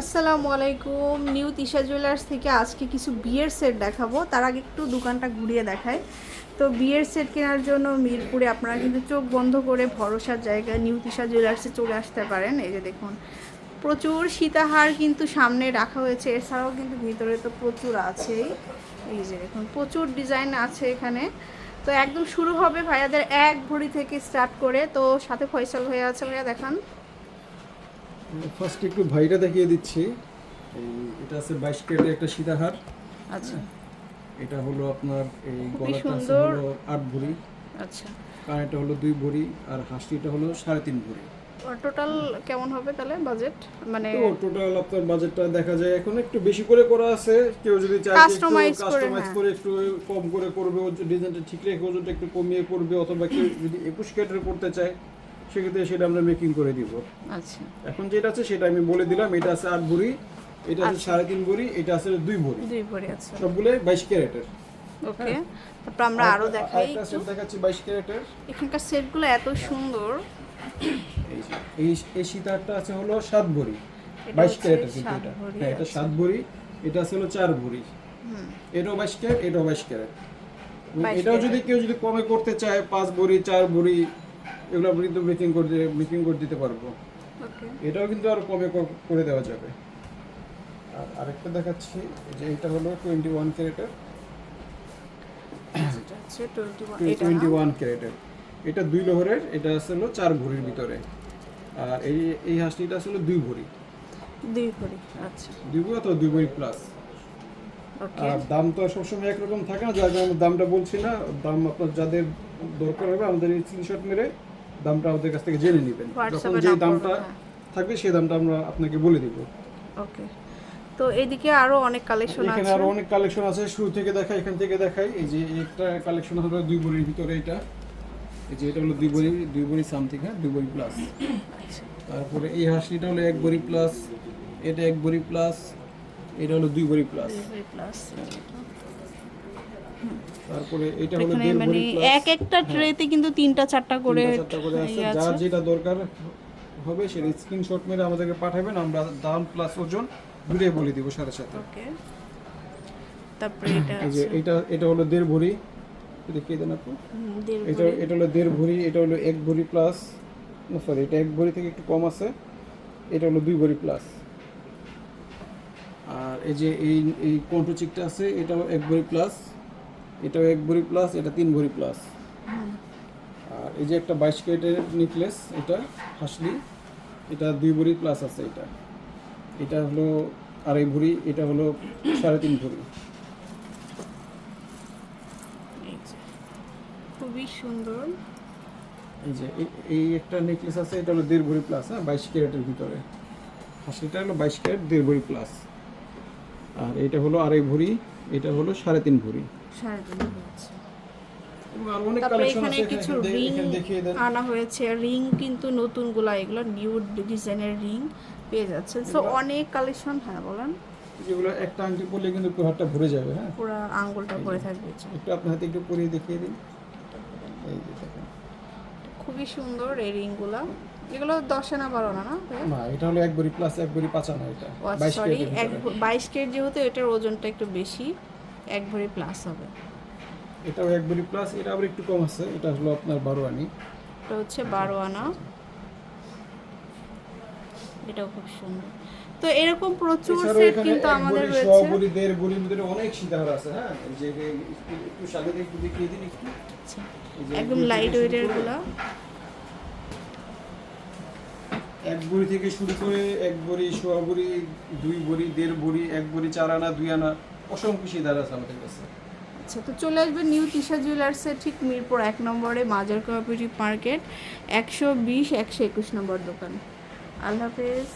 আসসালামু আলাইকুম। New Tisha jewellers থেকে আজকে কিছু বিয়ের সেট দেখাবো। তার আগে একটু দোকানটা ঘুরিয়ে দেখায় তো বিয়ের সেট কেনার জন্য মিরপুরে আপনারা কিন্তু চোখ বন্ধ করে ভরসার জায়গায় নিউ তিশা জুয়েলার্সে চলে আসতে পারেন। এই যে দেখুন, প্রচুর সীতাহার কিন্তু সামনে রাখা হয়েছে। এছাড়াও কিন্তু ভিতরে তো প্রচুর আছেই। এই যে দেখুন, প্রচুর ডিজাইন আছে এখানে। তো একদম শুরু হবে ভাইয়াদের এক ভরি থেকে স্টার্ট করে। তো সাথে ফয়সাল হয়ে আছে, ভাইয়া দেখান। ফার্স্ট একটু ভাইটা দেখিয়ে দিচ্ছি। এটা আছে বাইশ কেটের একটা সীতাহার। আচ্ছা। এটা হলো আপনার এই গলাটা আছে হলো আট ভরি। আচ্ছা। কানেরটা হলো দুই ভরি আর হাসটিটা হলো সাড়ে তিন ভরি। টোটাল কেমন হবে তাহলে বাজেট? মানে তো টোটাল আপনার বাজেটটা দেখা যায় এখন একটু বেশি করে করা আছে। কেউ যদি চায় কাস্টমাইজ হ্যাঁ। করে একটু কম করে করবে ডিজাইনটা ঠিক রেখে ওজনটা একটু কমিয়ে করবে অথবা কেউ যদি একুশ কেটের করতে চায় সেক্ষেত্রে সেটা আমরা মেকিং করে দিব। আচ্ছা। এখন যেটা আছে সেটা আমি বলে দিলাম এটা আছে আট ভরি এটা আছে আচ্ছা। সাড়ে তিন ভরি এটা আছে দুই ভরি। দুই ভরি আছে সবগুলো বাইশ ক্যারেটের। ওকে। তারপর আমরা আরও দেখাই দেখাচ্ছি বাইশ ক্যারেটের। এখানকার সেটগুলো এত সুন্দর। এই এই সীতারটা আছে হলো সাত ভরি। এটা বাইশ ক্যারেটের কিন্তু এটা হ্যাঁ এটা আচ্ছা। সাত ভরি এটা আছে হলো চার ভরি। হুম। এটাও বাইশ ক্যারেট এটাও বাইশ ক্যারেট। এটাও যদি কেউ যদি কমে করতে চায় পাঁচ ভরি চার ভরি এগুলো আমরা কিন্তু মেকিং করে মেকিং করে দিতে পারব। ওকে এটাও কিন্তু আরও কমে করে দেওয়া যাবে। আর আরেকটা দেখাচ্ছি যে এটা হলো টোয়েন্টি ওয়ান ক্যারেটের টোয়েন্টি ওয়ান? ক্যারেটের। এটা দুই লোহরের এটা আছে হলো চার ভরির ভিতরে। আর এই এই হাঁসটিটা আসলে দুই ভরি। দুই ভরি আচ্ছা। দুই ভরি অথবা দুই ভরি প্লাস আর দাম তো সবসময় একরকম থাকে না যার কারণে দামটা বলছি না। দাম আপনার যাদের দরকার হবে আমাদের এই স্ক্রিনশট মেরে দামটা আমাদের কাছ থেকে জেনে নেবেন। যখন যে দামটা হ্যাঁ। থাকবে সেই দামটা আমরা আপনাকে বলে দিব। ওকে। তো এদিকে আরও অনেক কালেকশন আছে। এখানে আরও অনেক কালেকশন আছে। শুরু থেকে দেখাই এখান থেকে দেখাই। এই যে একটা কালেকশন হলো দুই ভরির ভিতরে এটা। এই যে এটা হলো দুই ভরি দুই ভরি সামথিং হ্যাঁ দুই ভরি প্লাস তারপরে এই হাসিটা হলো এক ভরি প্লাস এটা এক ভরি প্লাস এটা হলো দুই ভরি প্লাস প্লাস তারপরে এটা হলো দেড় মানে ভরি এক একটা ট্রেতে কিন্তু তিনটা চারটা করে চারটা করে আছে যার যেটা দরকার হবে সেটা স্ক্রিনশট মেরে আমাদেরকে পাঠাবেন। আমরা দাম প্লাস ওজন দুটোই বলে দিব সাথে সাথে ওকে। তারপরে এটা এই যে আছে। এটা এটা হলো দেড় ভরি। দেখিয়ে দেন আপু এটা এটা হলো দেড় ভরি এটা হলো এক ভরি প্লাস সরি এটা এক ভরি থেকে একটু কম আছে। এটা হলো দুই ভরি প্লাস আর এই যে এই এই কন্ট্রো চিকটা আছে এটাও এক ভরি প্লাস এটাও এক ভরি প্লাস এটা তিন ভরি প্লাস আর এই যে একটা বাইশ ক্যারেটের নেকলেস এটা হাসলি এটা দুই ভরি প্লাস আছে এটা। এটা হলো আড়াই ভরি এটা হলো সাড়ে তিন ভরি। খুবই সুন্দর। এই যে এই- একটা নেকলেস আছে এটা হলো দেড় ভরি প্লাস হ্যাঁ বাইশ ক্যারেটের ভিতরে। হাসিটা হলো বাইশ ক্যারেট দেড় ভরি প্লাস আর এটা হলো আড়াই ভরি এটা হলো সাড়ে তিন ভরি। তারপরে এখানে কিছু রিং আনা হয়েছে। রিং কিন্তু নতুনগুলা এগুলো নিউ ডিজাইনের রিং পেয়ে যাচ্ছেন। সো অনেক কালেকশন হ্যাঁ বলেন। যেগুলো একটা আংটি পরলে কিন্তু পুরো হাতটা ভরে যাবে হ্যাঁ? পুরো আঙ্গুলটা পরে থাকবে। একটু আপনার হাতে একটু পরিয়ে দেখিয়ে দিন। এই যে দেখেন। খুবই সুন্দর এই রিংগুলা এগুলো দশে না বারো না না না এটা হলো এক ভরি প্লাস এক ভরি পাঁচা না এটা। সরি এক বাইশ কেট যেহেতু এটার ওজনটা একটু বেশি। এক ভরি প্লাস হবে। এটাও এক ভরি প্লাস এটা আবার একটু কম আছে। এটা হলো আপনার বারো আনি এটা হচ্ছে বারো আনা এটাও খুব সুন্দর। তো এরকম প্রচুর সেট কিন্তু আমাদের রয়েছে। দেড় ভরির ভিতরে অনেক সীতাহার আছে হ্যাঁ? যে একটু- সামনে একটু দেখিয়ে দিন একটু। আচ্ছা, একদম লাইট ওয়েটেরগুলা। এক ভরি থেকে শুরু করে এক ভরি সোয়া ভরি দুই ভরি দেড় ভরি এক ভরি চার আনা দুই আনা অসংখ্য সিদার আছে আমাদের কাছে। আচ্ছা তো চলে আসবে নিউ তিশা জুয়েলার্সে ঠিক মিরপুর এক নম্বরে মাজার কোঅপারেটিভ মার্কেট একশো বিশ, একশো একুশ নম্বর দোকান। আল্লাহ হাফেজ।